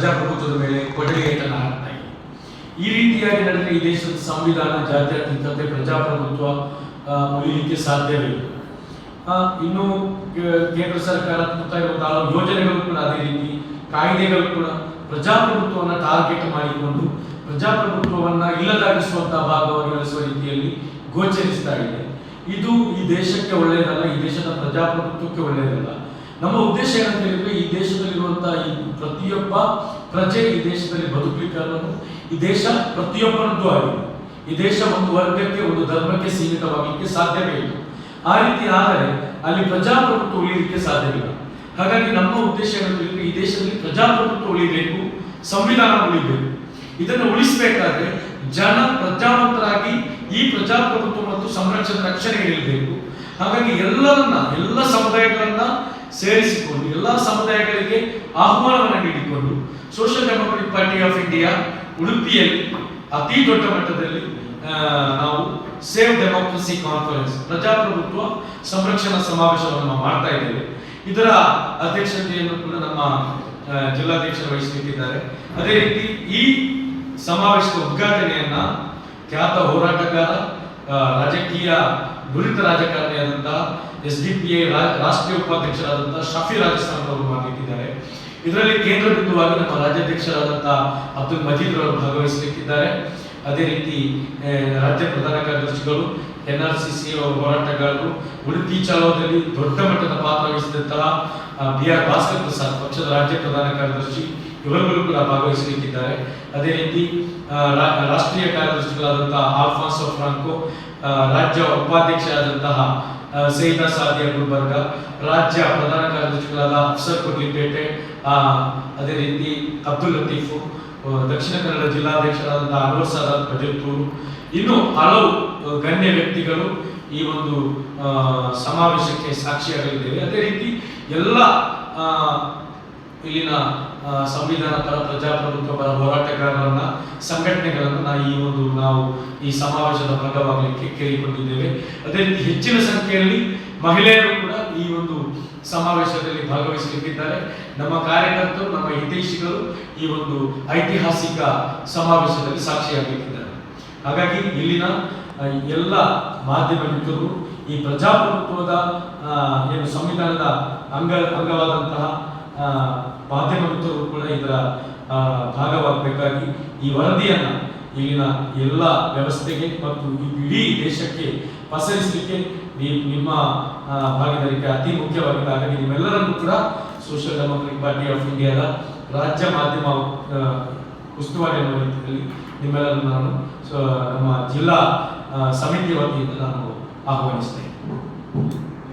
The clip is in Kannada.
ಪ್ರಜಾಪ್ರಭುತ್ವದ ಮೇಲೆ ಕೊಡಲಿಗೆಟ್ಟನ್ನು ಹಾಕ್ತಾ ಇದೆ. ಈ ರೀತಿಯಾಗಿ ನಡೆದರೆ ಈ ದೇಶದ ಸಂವಿಧಾನ ಜಾತ್ಯತೀತತೆ ಪ್ರಜಾಪ್ರಭುತ್ವ ಉಳಿಯಲಿಕ್ಕೆ ಸಾಧ್ಯವಿಲ್ಲ. ಇನ್ನು ಕೇಂದ್ರ ಸರ್ಕಾರ ಇರುವಂತಹ ಯೋಜನೆಗಳು ಕೂಡ ಅದೇ ರೀತಿ, ಕಾಯ್ದೆಗಳು ಕೂಡ ಪ್ರಜಾಪ್ರಭುತ್ವವನ್ನು ಟಾರ್ಗೆಟ್ ಮಾಡಿಕೊಂಡು ಪ್ರಜಾಪ್ರಭುತ್ವವನ್ನ ಇಲ್ಲದಾಗಿಸುವಂತಹ ಭಾಗವಾಗಿ ನಡೆಸುವ ರೀತಿಯಲ್ಲಿ ಗೋಚರಿಸ್ತಾ ಇದೆ. ಇದು ಈ ದೇಶಕ್ಕೆ ಒಳ್ಳೆಯದಲ್ಲ ಈ ದೇಶದ ಪ್ರಜಾಪ್ರಭುತ್ವಕ್ಕೆ ಒಳ್ಳೆಯದಲ್ಲ ನಮ್ಮ ಉದ್ದೇಶ ಏನಂತ ಹೇಳಿದ್ರೆ ಈ ದೇಶದಲ್ಲಿರುವಂತಹ ಈ ಪ್ರತಿಯೊಬ್ಬ ಪ್ರಜೆ ಈ ದೇಶದಲ್ಲಿ ಬದುಕಲಿಕ್ಕೆ ಈ ದೇಶ ಪ್ರತಿಯೊಬ್ಬರದ್ದು ಆಗಿದೆ. ಈ ದೇಶ ಒಂದು ವರ್ಗಕ್ಕೆ, ಒಂದು ಧರ್ಮಕ್ಕೆ ಸೀಮಿತವಾಗಲಿಕ್ಕೆ ಸಾಧ್ಯವೇ ಇಲ್ಲ. ಆ ರೀತಿ ಆದರೆ ಅಲ್ಲಿ ಪ್ರಜಾಪ್ರಭುತ್ವ ಉಳಿಯಲಿಕ್ಕೆ ಸಾಧ್ಯವಿಲ್ಲ. ಹಾಗಾಗಿ ನಮ್ಮ ಉದ್ದೇಶ ಏನಂತ ಹೇಳಿದ್ರೆ ಈ ದೇಶದಲ್ಲಿ ಪ್ರಜಾಪ್ರಭುತ್ವ ಉಳಿಬೇಕು, ಸಂವಿಧಾನ ಉಳಿಬೇಕು. ಇದನ್ನು ಉಳಿಸಬೇಕಾದ್ರೆ ಜನ ಪ್ರಜಾವಂತರಾಗಿ ಈ ಪ್ರಜಾಪ್ರಭುತ್ವ ಮತ್ತು ಸಂರಕ್ಷಣೆ ರಕ್ಷಣೆ ಇರಬೇಕು ಹಾಗಾಗಿ ಎಲ್ಲರನ್ನ, ಎಲ್ಲ ಸಮುದಾಯಗಳನ್ನ ಸೇರಿಸಿಕೊಂಡು ಎಲ್ಲ ಸಮುದಾಯಗಳಿಗೆ ಆಹ್ವಾನವನ್ನು ನೀಡಿಕೊಂಡು Social Democratic Party of India ಉಡುಪಿಯಲ್ಲಿ ಅತಿ ದೊಡ್ಡ ಮಟ್ಟದಲ್ಲಿ ನಾವು ಸೇವ್ ಡೆಮೋಕ್ರಸಿ ಕಾನ್ಫರೆನ್ಸ್ ಪ್ರಜಾಪ್ರಭುತ್ವ ಸಂರಕ್ಷಣಾ ಸಮಾವೇಶವನ್ನು ಮಾಡ್ತಾ ಇದ್ದೇವೆ. ಇದರ ಅಧ್ಯಕ್ಷತೆಯನ್ನು ಕೂಡ ನಮ್ಮ ಜಿಲ್ಲಾಧ್ಯಕ್ಷರು ವಹಿಸಲಿಕ್ಕಿದ್ದಾರೆ. ಅದೇ ರೀತಿ ಈ ಸಮಾವೇಶದ ಉದ್ಘಾಟನೆಯನ್ನ ಖ್ಯಾತ ಹೋರಾಟಗಾರ ರಾಜಕೀಯ ನುರಿತ ರಾಜಕಾರಣಿಯಾದಂತಹ ಎಸ್ ಡಿ ಪಿ ಎ ರಾಷ್ಟ್ರೀಯ ಉಪಾಧ್ಯಕ್ಷರಾದಂತಹ ಶಫಿ ರಾಜಸ್ಥಾನ್ ಅವರು ಮಾಡಲಿಕ್ಕಿದ್ದಾರೆ ಇದರಲ್ಲಿ ಕೇಂದ್ರ ಬಿಂದುವಾಗಿ ನಮ್ಮ ರಾಜ್ಯಾಧ್ಯಕ್ಷರಾದಂತಹ ಅಬ್ದುಲ್ ಮಜೀದ್ ಅವರು ಭಾಗವಹಿಸಲಿಕ್ಕಿದ್ದಾರೆ. ಅದೇ ರೀತಿ ರಾಜ್ಯ ಪ್ರಧಾನ ಕಾರ್ಯದರ್ಶಿಗಳು, ಎನ್ ಆರ್ ಸಿ ಸಿ ಹೋರಾಟಗಾರರು, ಉಡುಪಿ ಚಲೋದಲ್ಲಿ ದೊಡ್ಡ ಮಟ್ಟದ ಪಾತ್ರ ವಹಿಸಿದಂತಹ ಬಿ ಆರ್ ಭಾಸ್ಕರ್ ಪ್ರಸಾದ್, ಪಕ್ಷದ ರಾಜ್ಯ ಪ್ರಧಾನ ಕಾರ್ಯದರ್ಶಿ ಇವರುಗಳು ಕೂಡ ಭಾಗವಹಿಸಲಿಕ್ಕಿದ್ದಾರೆ. ಅದೇ ರೀತಿ ರಾಷ್ಟ್ರೀಯ ಕಾರ್ಯದರ್ಶಿಗಳಾದಂತಹ ಆಲ್ಫಾನ್ಸೋ ಫ್ರಾಂಕೋ ರಾಜ್ಯ ಉಪಾಧ್ಯಕ್ಷರಾದಂತಹ ಆ, ಸಾದಿಯ ಗುಲ್ಬರ್ಗ ರಾಜ್ಯ ಪ್ರಧಾನ ಕಾರ್ಯದರ್ಶಿಗಳಾದ ಅಫ್ಸರ್ ಕುರ್ಲಿಪೇಟೆ ಅದೇ ರೀತಿ ಅಬ್ದುಲ್ ಲತೀಫು ದಕ್ಷಿಣ ಕನ್ನಡ ಜಿಲ್ಲಾಧ್ಯಕ್ಷರಾದಂತಹ ಅನ್ವರ್ ಸಾದಾತ್ ಪಜತ್ತೂರು. ಇನ್ನು ಹಲವು ಗಣ್ಯ ವ್ಯಕ್ತಿಗಳು ಈ ಒಂದು ಸಮಾವೇಶಕ್ಕೆ ಸಾಕ್ಷಿಯಾಗಲಿದ್ದೇವೆ. ಅದೇ ರೀತಿ ಎಲ್ಲ ಇಲ್ಲಿನ ಸಂವಿಧಾನ ಪರ ಪ್ರಜಾಪ್ರಭುತ್ವ ಪರ ಹೋರಾಟಗಾರರನ್ನ, ಸಂಘಟನೆಗಳನ್ನ ಈ ಒಂದು ನಾವು ಈ ಸಮಾವೇಶದ ಭಾಗವಾಗಲಿಕ್ಕೆ ಕೇಳಿಕೊಂಡಿದ್ದೇವೆ. ಅದೇ ರೀತಿ ಹೆಚ್ಚಿನ ಸಂಖ್ಯೆಯಲ್ಲಿ ಮಹಿಳೆಯರು ಕೂಡ ಈ ಒಂದು ಸಮಾವೇಶದಲ್ಲಿ ಭಾಗವಹಿಸಲಿಕ್ಕಿದ್ದಾರೆ. ನಮ್ಮ ಕಾರ್ಯಕರ್ತರು, ನಮ್ಮ ಹಿತೈಷಿಗಳು ಈ ಒಂದು ಐತಿಹಾಸಿಕ ಸಮಾವೇಶದಲ್ಲಿ ಸಾಕ್ಷಿಯಾಗಲಿಕ್ಕಿದ್ದಾರೆ. ಹಾಗಾಗಿ ಇಲ್ಲಿನ ಎಲ್ಲ ಮಾಧ್ಯಮ ಮಿತ್ರರು, ಈ ಪ್ರಜಾಪ್ರಭುತ್ವದ ಏನು ಸಂವಿಧಾನದ ಅಂಗ, ಅಂಗವಾದಂತಹ ಮಾಧ್ಯಮ ಮಿತ್ರರು ಕೂಡ ಇದರ ಭಾಗವಾಗಬೇಕಾಗಿ ಈ ವರದಿಯನ್ನು ಇಲ್ಲಿನ ಎಲ್ಲ ವ್ಯವಸ್ಥೆಗೆ ಮತ್ತು ಇಡೀ ದೇಶಕ್ಕೆ ಪಸರಿಸಲಿಕ್ಕೆ ನಿಮ್ಮ ಭಾಗವಹಿಕೆ ಅತಿ ಮುಖ್ಯವಾಗಿದೆ ಹಾಗಾಗಿ ನಿಮ್ಮೆಲ್ಲರನ್ನು ಕೂಡ ಸೋಷಿಯಲ್ ಡೆಮೋಕ್ರೆಟಿಕ್ ಪಾರ್ಟಿ ಆಫ್ ಇಂಡಿಯಾದ ರಾಜ್ಯ ಮಾಧ್ಯಮ ಆ, ಉಸ್ತುವಾರಿ ಅನ್ನೋ ರೀತಿಯಲ್ಲಿ ನಿಮ್ಮೆಲ್ಲರನ್ನು ನಾನು ನಮ್ಮ ಜಿಲ್ಲಾ ಸಮಿತಿ ವತಿಯಿಂದ ನಾನು ಆಹ್ವಾನಿಸ್ತೇನೆ.